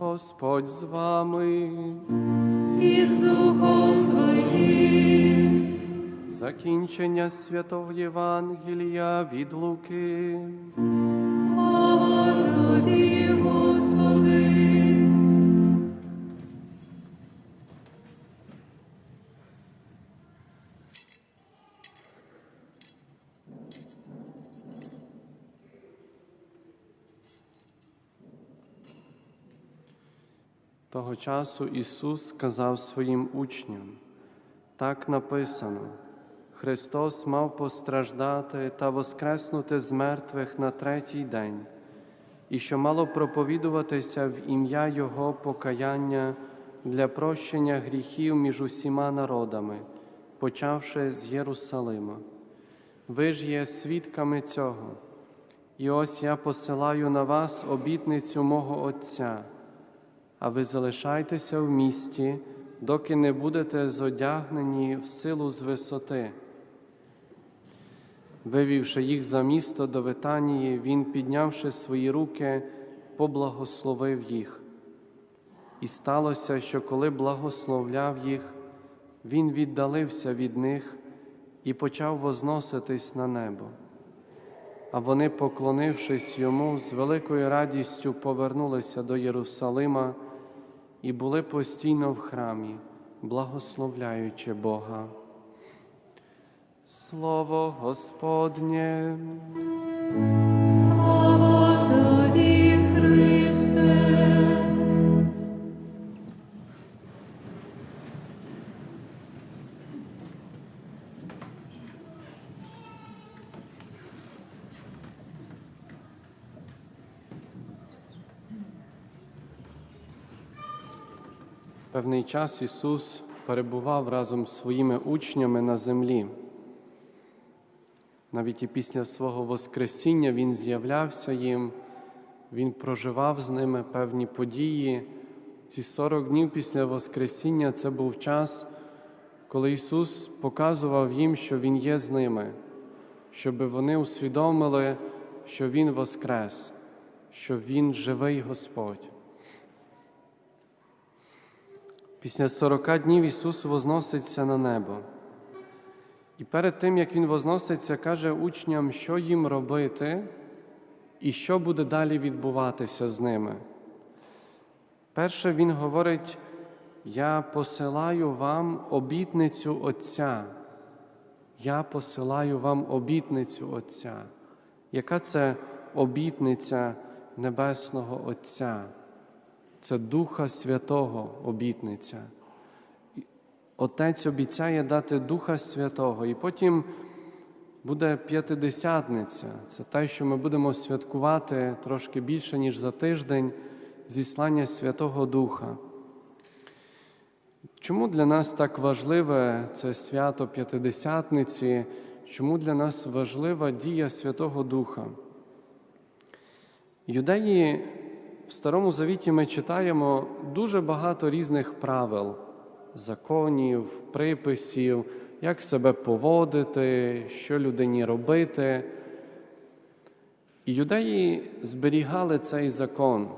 Господь з вами. і з Духом Твоїм. Закінчення святого Євангелія від Луки. Слава Тобі, Господи. Того часу Ісус сказав своїм учням, так написано, Христос мав постраждати та воскреснути з мертвих на третій день, і що мало проповідуватися в ім'я Його покаяння для прощення гріхів між усіма народами, почавши з Єрусалима. Ви ж є свідками цього. І ось я посилаю на вас обітницю мого Отця а ви залишайтеся в місті, доки не будете зодягнені в силу з висоти. Вивівши їх за місто до Витанії, він, піднявши свої руки, поблагословив їх. І сталося, що коли благословляв їх, він віддалився від них і почав возноситись на небо. А вони, поклонившись йому, з великою радістю повернулися до Єрусалима і були постійно в храмі, благословляючи Бога. Слово Господнє. Певний час Ісус перебував разом з своїми учнями на землі. Навіть і після свого Воскресіння Він з'являвся їм, Він проживав з ними певні події. Ці 40 днів після Воскресіння це був час, коли Ісус показував їм, що Він є з ними, щоб вони усвідомили, що Він воскрес, що Він живий Господь. Після 40 днів Ісус возноситься на небо. І перед тим, як Він возноситься, каже учням, що їм робити і що буде далі відбуватися з ними. Перше Він говорить: Я посилаю вам обітницю Отця. Я посилаю вам обітницю Отця. Яка це обітниця Небесного Отця? Це Духа Святого обітниця. Отець обіцяє дати Духа Святого, і потім буде п'ятидесятниця. Це те, що ми будемо святкувати трошки більше, ніж за тиждень зіслання Святого Духа. Чому для нас так важливе це свято П'ятидесятниці? Чому для нас важлива дія Святого Духа? Юдеї в Старому Завіті ми читаємо дуже багато різних правил, законів, приписів, як себе поводити, що людині робити. І юдеї зберігали цей закон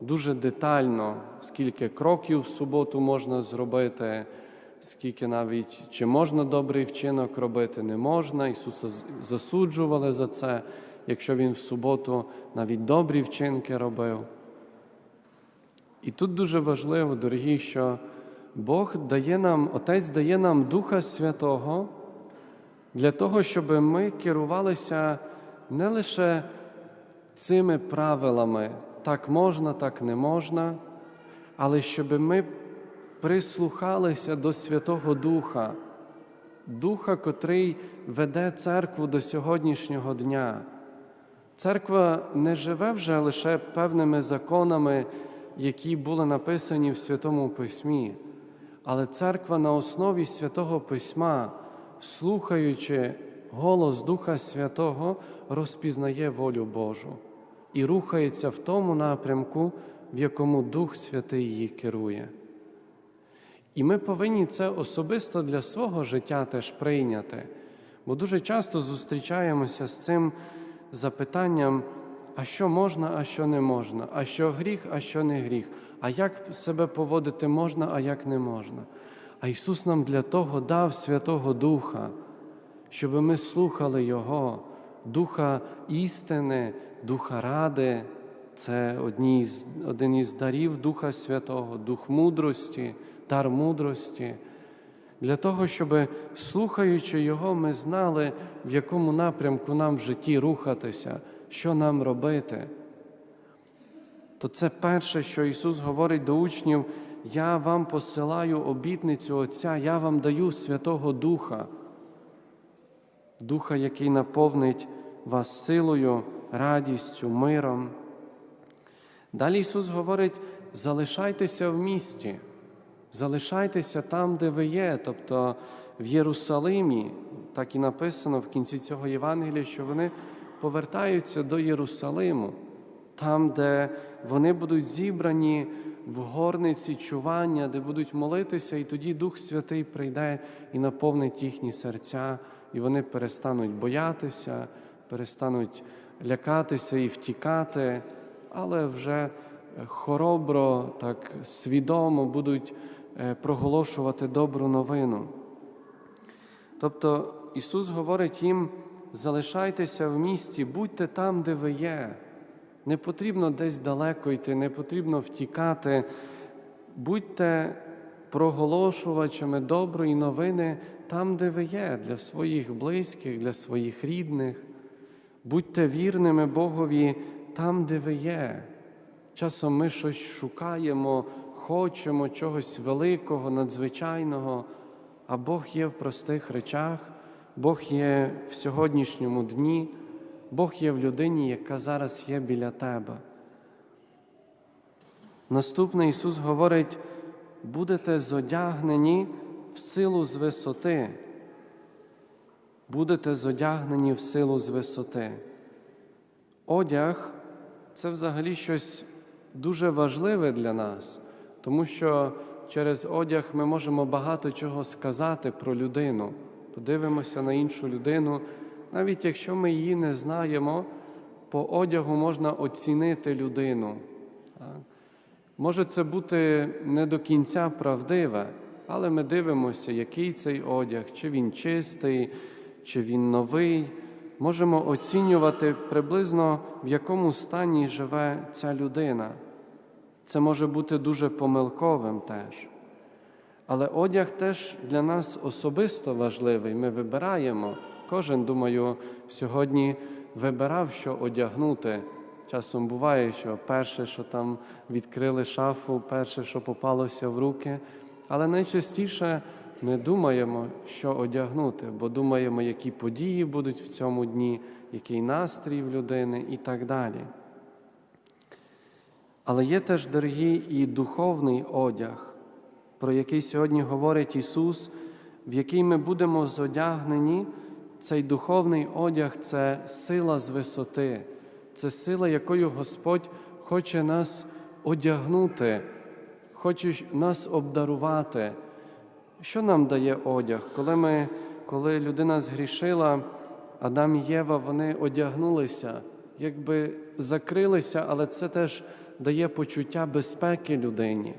дуже детально, скільки кроків в суботу можна зробити, скільки навіть чи можна добрий вчинок робити, не можна. Ісуса засуджували за це, якщо Він в суботу навіть добрі вчинки робив. І тут дуже важливо, дорогі, що Бог дає нам, Отець дає нам Духа Святого для того, щоб ми керувалися не лише цими правилами, так можна, так не можна, але щоб ми прислухалися до Святого Духа, Духа, котрий веде церкву до сьогоднішнього дня. Церква не живе вже лише певними законами які були написані в Святому Письмі, але церква на основі Святого Письма, слухаючи голос Духа Святого, розпізнає волю Божу і рухається в тому напрямку, в якому Дух Святий її керує. І ми повинні це особисто для свого життя теж прийняти, бо дуже часто зустрічаємося з цим запитанням. А що можна, а що не можна, а що гріх, а що не гріх, а як себе поводити можна, а як не можна. А Ісус нам для того дав Святого Духа, щоб ми слухали Його, Духа істини, Духа ради. Це одні з, один із дарів Духа Святого, Дух мудрості, дар мудрості. Для того, щоб, слухаючи Його, ми знали, в якому напрямку нам в житті рухатися, що нам робити. То це перше, що Ісус говорить до учнів: Я вам посилаю обітницю Отця, я вам даю Святого Духа, Духа, який наповнить вас силою, радістю, миром. Далі Ісус говорить: залишайтеся в місті, залишайтеся там, де ви є, тобто в Єрусалимі. Так і написано в кінці цього Євангелія, що вони повертаються до Єрусалиму, там, де вони будуть зібрані в горниці чування, де будуть молитися, і тоді Дух Святий прийде і наповнить їхні серця, і вони перестануть боятися, перестануть лякатися і втікати, але вже хоробро, так свідомо будуть е, проголошувати добру новину. Тобто Ісус говорить їм: залишайтеся в місті, будьте там, де ви є. Не потрібно десь далеко йти, не потрібно втікати. Будьте проголошувачами доброї новини там, де ви є, для своїх близьких, для своїх рідних. Будьте вірними Богові там, де ви є. Часом ми щось шукаємо, хочемо чогось великого, надзвичайного, а Бог є в простих речах, Бог є в сьогоднішньому дні, Бог є в людині, яка зараз є біля тебе. Наступне Ісус говорить, будете зодягнені в силу з висоти. Будете зодягнені в силу з висоти. Одяг це взагалі щось дуже важливе для нас, тому що через одяг ми можемо багато чого сказати про людину. Подивимося на іншу людину, навіть якщо ми її не знаємо, по одягу можна оцінити людину. Може це бути не до кінця правдиве, але ми дивимося, який цей одяг, чи він чистий, чи він новий. Можемо оцінювати приблизно в якому стані живе ця людина. Це може бути дуже помилковим теж. Але одяг теж для нас особисто важливий. Ми вибираємо. Кожен, думаю, сьогодні вибирав, що одягнути. Часом буває, що перше, що там відкрили шафу, перше, що попалося в руки. Але найчастіше ми думаємо, що одягнути, бо думаємо, які події будуть в цьому дні, який настрій в людини і так далі. Але є теж, дорогі, і духовний одяг, про який сьогодні говорить Ісус, в який ми будемо зодягнені. Цей духовний одяг це сила з висоти, це сила, якою Господь хоче нас одягнути, хоче нас обдарувати. Що нам дає одяг? Коли ми, коли людина згрішила, Адам і Єва, вони одягнулися, якби закрилися, але це теж дає почуття безпеки людині.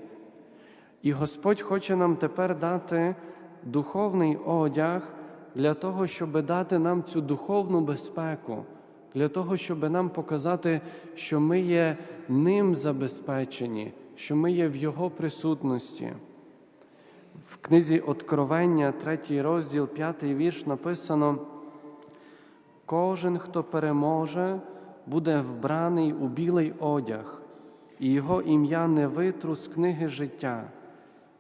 І Господь хоче нам тепер дати духовний одяг для того, щоб дати нам цю духовну безпеку, для того, щоб нам показати, що ми є ним забезпечені, що ми є в Його присутності. В книзі Откровення, третій розділ, п'ятий вірш написано: кожен, хто переможе, буде вбраний у білий одяг, і його ім'я не витру з книги життя,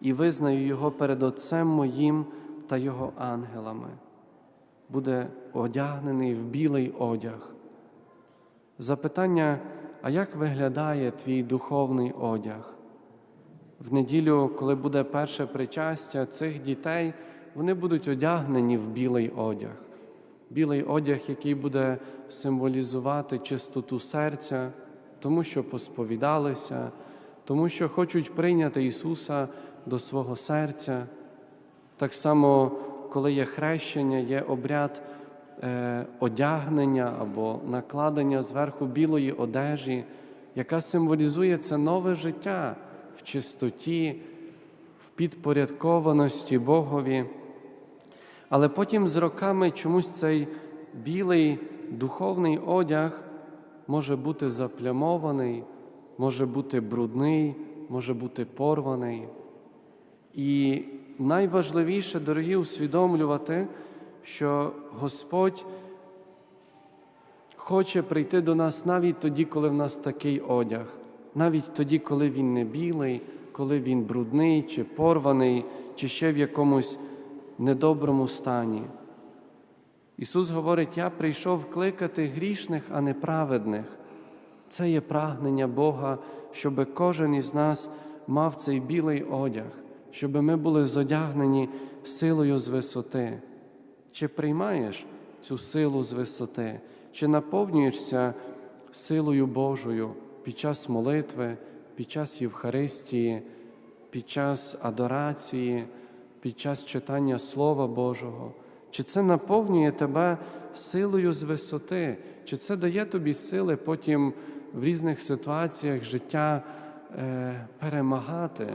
і визнаю його перед Отцем моїм та його ангелами. Буде одягнений в білий одяг. Запитання, а як виглядає твій духовний одяг? В неділю, коли буде перше причастя цих дітей, вони будуть одягнені в білий одяг. Білий одяг, який буде символізувати чистоту серця, тому що посповідалися, тому що хочуть прийняти Ісуса до свого серця. Так само, коли є хрещення, є обряд е, одягнення або накладення зверху білої одежі, яка символізує це нове життя в чистоті, в підпорядкованості Богові. Але потім з роками чомусь цей білий духовний одяг може бути заплямований, може бути брудний, може бути порваний. І найважливіше, дорогі, усвідомлювати, що Господь хоче прийти до нас навіть тоді, коли в нас такий одяг, навіть тоді, коли він не білий, коли він брудний чи порваний, чи ще в якомусь недоброму стані. Ісус говорить: Я прийшов кликати грішних, а не праведних. Це є прагнення Бога, щоб кожен із нас мав цей білий одяг, щоб ми були зодягнені силою з висоти. Чи приймаєш цю силу з висоти, чи наповнюєшся силою Божою під час молитви, під час Євхаристії, під час адорації, під час читання Слова Божого? Чи це наповнює тебе силою з висоти? Чи це дає тобі сили потім в різних ситуаціях життя е, перемагати,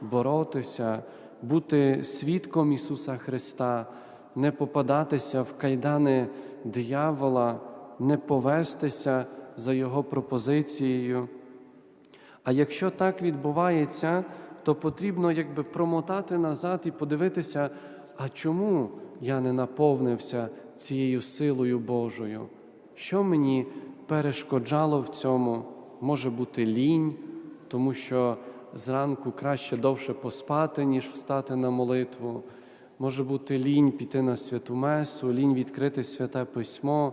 боротися, бути свідком Ісуса Христа, не попадатися в кайдани диявола, не повестися за Його пропозицією? А якщо так відбувається, то потрібно якби промотати назад і подивитися, а чому я не наповнився цією силою Божою? Що мені перешкоджало в цьому? Може бути лінь, тому що зранку краще довше поспати, ніж встати на молитву. Може бути лінь піти на святу месу, лінь відкрити святе письмо,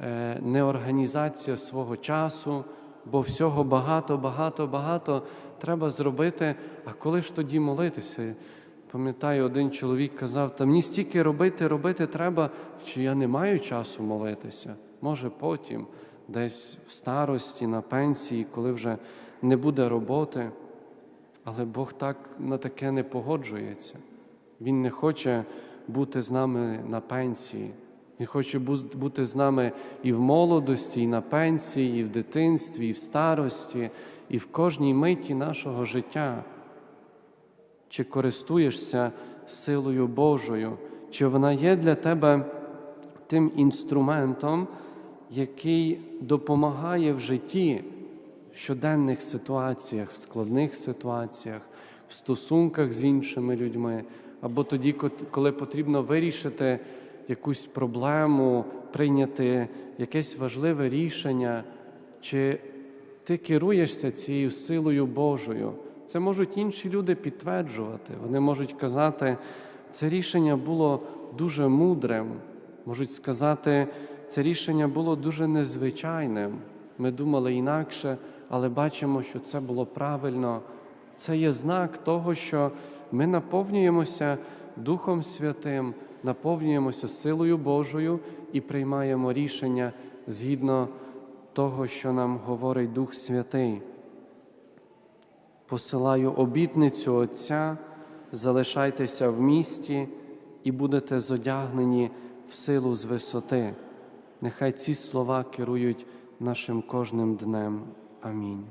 е, неорганізація свого часу, бо всього багато, багато, багато треба зробити. А коли ж тоді молитися? Пам'ятаю, один чоловік казав, та мені стільки робити, робити треба, що я не маю часу молитися. Може потім, десь в старості, на пенсії, коли вже не буде роботи. Але Бог так на таке не погоджується. Він не хоче бути з нами на пенсії. Він хоче бути з нами і в молодості, і на пенсії, і в дитинстві, і в старості, і в кожній миті нашого життя. Чи користуєшся силою Божою, чи вона є для тебе тим інструментом, який допомагає в житті, в щоденних ситуаціях, в складних ситуаціях, в стосунках з іншими людьми, або тоді, коли потрібно вирішити якусь проблему, прийняти якесь важливе рішення, чи ти керуєшся цією силою Божою. Це можуть інші люди підтверджувати. Вони можуть казати, це рішення було дуже мудрим. Можуть сказати, це рішення було дуже незвичайним. Ми думали інакше, але бачимо, що це було правильно. Це є знак того, що ми наповнюємося Духом Святим, наповнюємося силою Божою і приймаємо рішення згідно того, що нам говорить Дух Святий. Посилаю обітницю Отця, залишайтеся в місті і будете зодягнені в силу з висоти. Нехай ці слова керують нашим кожним днем. Амінь.